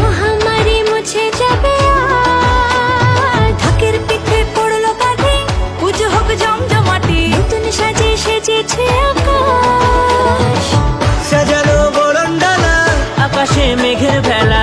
মহামারী মুছে যাবে ঢাকের পিঠে পড়ল নতুন সাজে সেজেছে সাজানো বরণ ডালা, আকাশে মেঘের ভেলা।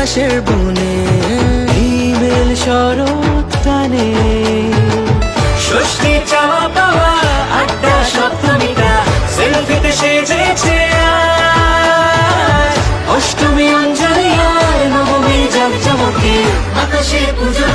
কাশের বনে, হিমেল শরৎ কানে ষষ্ঠী চাওয়া পাওয়া আড্ডা সপ্তমীটা সেলফিতে সেজেছে অষ্টমী অঞ্জলি আর নবমী জাগজমকে, আকাশে পুজোর